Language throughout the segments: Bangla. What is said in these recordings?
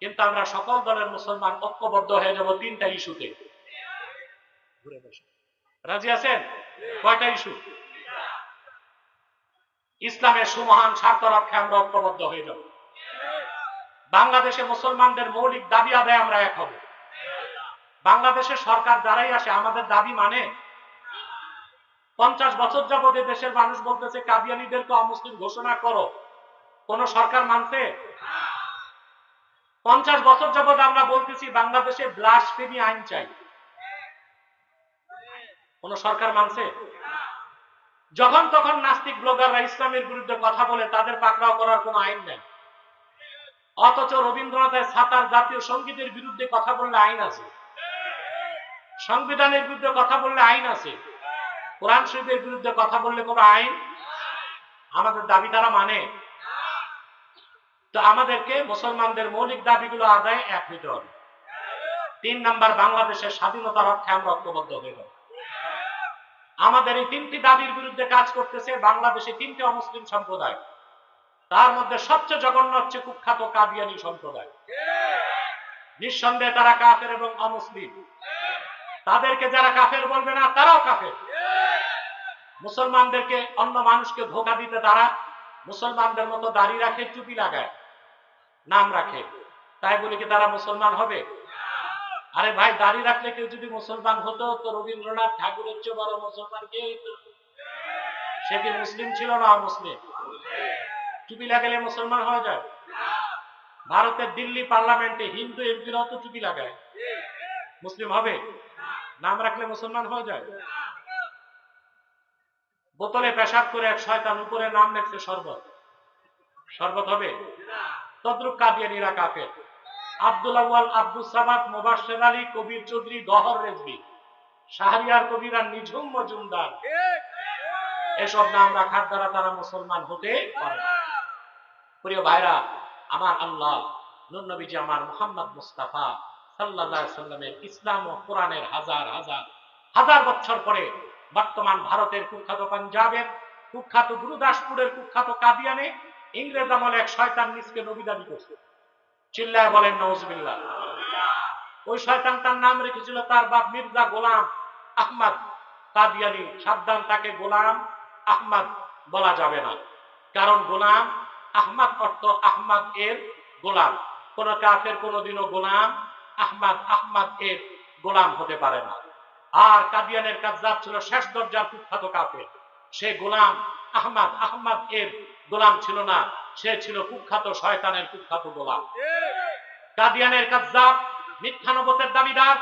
কিন্তু আমরা সকল দলের মুসলমান ঐক্যবদ্ধ হয়ে যাব তিনটা ইস্যুতে। রাজি আছেন? কয়টা ইস্যু? ইসলামের সুমহান স্বার্থ রক্ষায় আমরা ঐক্যবদ্ধ হয়ে যাব। বাংলাদেশে মুসলমানদের মৌলিক দাবি আদায় আমরা এক হব। বাংলাদেশের সরকার যারাই আসে, আমাদের দাবি মানে? পঞ্চাশ বছর যাবৎ দেশের মানুষ বলতেছে, কাদিয়ানিদেরকে অমুসলিম ঘোষণা করো। কোন সরকার মানছে? পঞ্চাশ বছর যাবৎ আমরা বলতেছি, বাংলাদেশে ব্লাসফেমি আইন চাই। কোন সরকার মানছে? যখন তখন নাস্তিক ব্লগাররা ইসলামের বিরুদ্ধে কথা বলে, তাদের পাকড়াও করার কোন আইন নেই। অথচ রবীন্দ্রনাথের সাতার জাতীয় সঙ্গীতের বিরুদ্ধে কথা বললে আইন আছে। সংবিধানের বিরুদ্ধে কথা বললে আইন আছে। কোরআন শরীফের বিরুদ্ধে কথা বললে কোনো আইন? আমাদের দাবি তারা মানে। তো আমাদেরকে মুসলমানদের মৌলিক দাবিগুলো আদায় এক হইতে হবে। তিন নাম্বার, বাংলাদেশের স্বাধীনতা রক্ষায় আমরা ঐক্যবদ্ধ হয়ে যাব। আমাদের এই তিনটি দাবির বিরুদ্ধে কাজ করতেছে বাংলাদেশে তিনটি অমুসলিম সম্প্রদায়। তার মধ্যে সবচেয়ে জঘন্য হচ্ছে কুখ্যাত কাদিয়ানি সম্প্রদায়। নিঃসন্দেহে তারা কাফের এবং অমুসলিম। তাদেরকে যারা কাফের বলবে না, তারাও কাফের। মুসলমানদেরকে অন্য মানুষকে ধোকা দিতে তারা মুসলমানদের মতো দাড়ি রাখে চুপি লাগায়। নাম রাখে। তাই বলে কি তারা মুসলমান হবে? আরে ভাই, দাড়ি রাখলে কেউ যদি মুসলমান হতো, তো রবীন্দ্রনাথ ঠাকুরের চেয়ে বড় মুসলমান কে সে কি মুসলিম ছিল না মুসলিম টুপি লাগালে মুসলমান হয়ে যায়? ভারতের দিল্লি পার্লামেন্টে হিন্দু এমপিরাও তো টুপি লাগায়। মুসলিম হবে? নাম রাখলে মুসলমান হয়ে যায়? বোতলে পেশাব করে এক শয়তান উপরে নাম লেখছে শরবত। শরবত হবে? তদ্রুপ কাদিয়ানিরা কাফের। আব্দুল আউয়াল, আব্দুল সামাদ মোবাশ্বের আলী, কবির চৌধুরী গহর রেজবি। শাহরিয়ার কবিরা নিঝুম মজুমদার এসব নাম রাখার দ্বারা তারা মুসলমান হতে পারে প্রিয় ভাইরা, আমার আল্লাহ নবীজি আমার মোহাম্মদ মুস্তাফা সাল্লাহ সাল্লামের ইসলাম ও কোরআনের হাজার হাজার হাজার বছর পরে বর্তমান ভারতের কুখ্যাত পাঞ্জাবের কুখ্যাত গুরুদাসপুরের কুখ্যাত কাদিয়ানে ইংরেজ আমলে এক শয়তান নিজকে নবী দাবি করছে। চিল্লায় বলেন নজবিল্লা ওই শয়তান তার নাম রেখেছিল তার বাপ মির্জা গোলাম আহমদ কাদিয়ানি সাবধান, তাকে গোলাম আহমদ বলা যাবে না। কারণ গোলাম আহমদ অর্থ আহমদ এর গোলাম। কোন কাফের কোনদিনও গোলাম আহমদ আহমদ এর গোলাম হতে পারে না। আর কাদিয়ানের কাজাব ছিল শেষ দরজার কুখ্যাত কাফের। সে গোলাম আহমদ আহমদ এর গোলাম ছিল না। সে ছিল কুখ্যাত শয়তানের কুখ্যাত গোলাম। কাদিয়ানের কাজাব মিথ্যানবতের দাবিদার।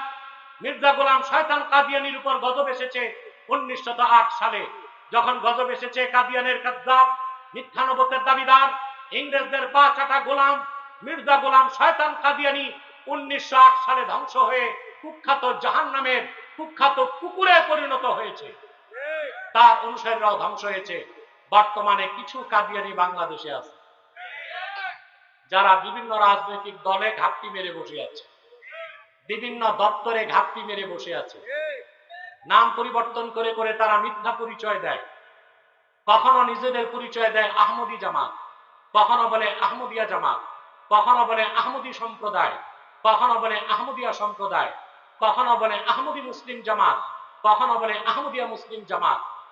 মির্জা গোলাম শয়তান কাদিয়ানির উপর গজব এসেছে উনিশশো সালে। যখন গজব এসেছে কাদিয়ানের কাজাব মিথ্যানবতের দাবিদার, ইংরেজদের পা চাটা গোলাম, মির্জা গোলাম শয়তান কাদিয়ানি উনিশশো আট সালে ধ্বংস হয়ে কুখ্যাত জাহান নামের কুখ্যাত কুকুরে পরিণত হয়েছে। তার অনুসারীরাও ধ্বংস হয়েছে। বর্তমানে কিছু কাদিয়ানি বাংলাদেশে আছে, যারা বিভিন্ন রাজনৈতিক দলে ঘাপটি মেরে বসে আছে, বিভিন্ন দপ্তরে ঘাপটি মেরে বসে আছে। নাম পরিবর্তন করে করে তারা মিথ্যা পরিচয় দেয়। কখনো নিজেদের পরিচয় দেয় আহমদি জামাত, কখনো বলে আহমদিয়া জামাত, কখনো বলে আহমদি সম্প্রদায়, কখনো বলে আহমদিয়া সম্প্রদায়, কখনো বলে আহমদি মুসলিম জামাত, কখনো বলে আহমদিয়া মুসলিম জামাত।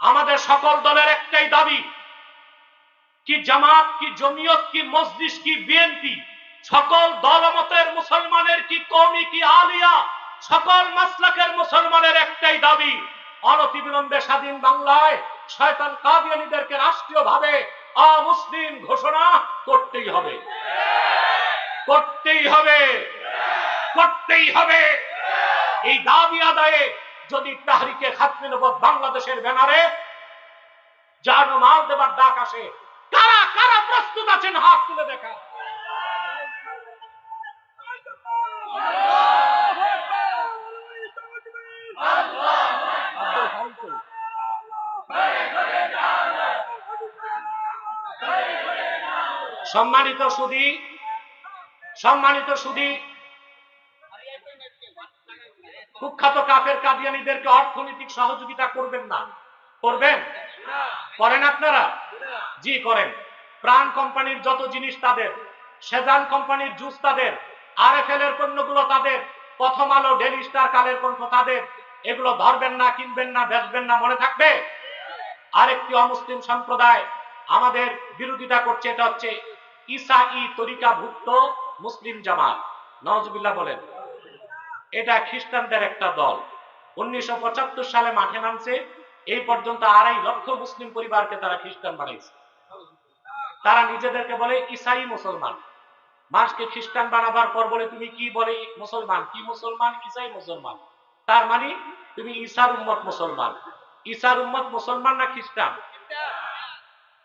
আমাদের সকল দলের একটাই দাবি, কি জামাত, কি জমিয়ত, কি মসজিদ কি বিএনপি, সকল দলমতের মুসলমানের কি কমি কি আলিয়া, সকল মাসলাকের মুসলমানের একটাই দাবি, অনতিবিলম্বে স্বাধীন বাংলায় শয়তান কাদিয়ানীদেরকে রাষ্ট্রীয় ভাবে অমুসলিম ঘোষণা করতেই হবে। করতেই হবে। করতেই হবে। এই দাবি আদায়ে যদি তাহারিকে খাতমে নেব বাংলাদেশের ব্যানারে, যার মাল দেবার ডাক আসে, কারা কারা প্রস্তুত আছেন হাত তুলে দেখা। সম্মানিত সুদী সম্মানিত সুদী কুখ্যাত কাফের কাদিয়ানিদেরকে অর্থনৈতিক সহযোগিতা করবেন না। করবেন? করেন আপনারা? জি, করেন। প্রাণ কোম্পানির যত জিনিস তাদের, সেজান কোম্পানির জুস তাদের আর এফ এর পণ্যগুলো তাদের, প্রথম আলো ডেলি স্টার কালের কণ্ঠ তাদের, এগুলো ধরবেন না, কিনবেন না, বেচবেন না, মনে থাকবে? আরেকটি অমুসলিম সম্প্রদায় আমাদের বিরোধিতা করছে, এটা হচ্ছে ইসা ই তরিকা ভুক্ত মুসলিম জামাত। নওয়াজুবিল্লাহ বলেন। এটা খ্রিস্টানদের একটা দল। উনিশশো পঁচাত্তর সালে মাঠে নামছে। এই পর্যন্ত আড়াই লক্ষ মুসলিম পরিবারকে তারা খ্রিস্টান বানাইছে। তারা নিজেদেরকে বলে ইসাই মুসলমান। মানুষকে খ্রিস্টান বানাবার পর বলে, তুমি কি বলে মুসলমান? কি মুসলমান? ইসাই মুসলমান। তার মানে তুমি ইসার উম্মত মুসলমান। ইসার উম্মত মুসলমান না খ্রিস্টান?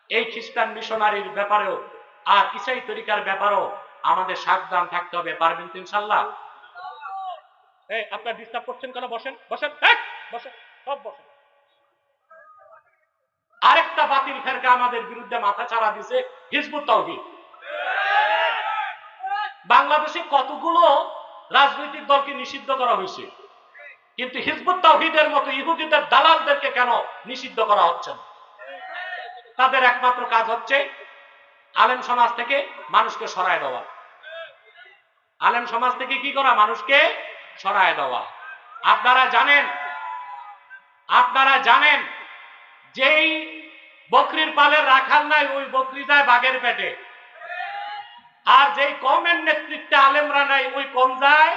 এই খ্রিস্টান মিশনারির ব্যাপারেও আর ইসাই তরিকার ব্যাপারেও আমাদের সাবধান থাকতে হবে। পারবেন ইনশাল্লাহ? এই, আপনার ডিস্টার্ব করছেন কেন? বসেন বসেন বসেন, সব বসেন। আরেকটা বাতিল ফেরকা আমাদের বিরুদ্ধে মাথা চাড়া দিছে হিজবুত তৌহিদ বাংলাদেশে কতগুলো রাজনৈতিক দলকে নিষিদ্ধ করা হয়েছে? কিন্তু হিজবুত তৌহিদের মতো ইহুদিদের দালালদেরকে কেন নিষিদ্ধ করা হচ্ছে না? তাদের একমাত্র কাজ হচ্ছে আলেম সমাজ থেকে মানুষকে সরায় দেওয়া। আলেম সমাজ থেকে কি করা? মানুষকে সরায় দেওয়া। আপনারা জানেন আপনারা জানেন, যেই বকরির পালের রাখাল নাই, ওই বকরি যায় বাঘের পেটে। আর যেই কমের নেতৃত্বে আলেমরা নাই, ওই কম যায়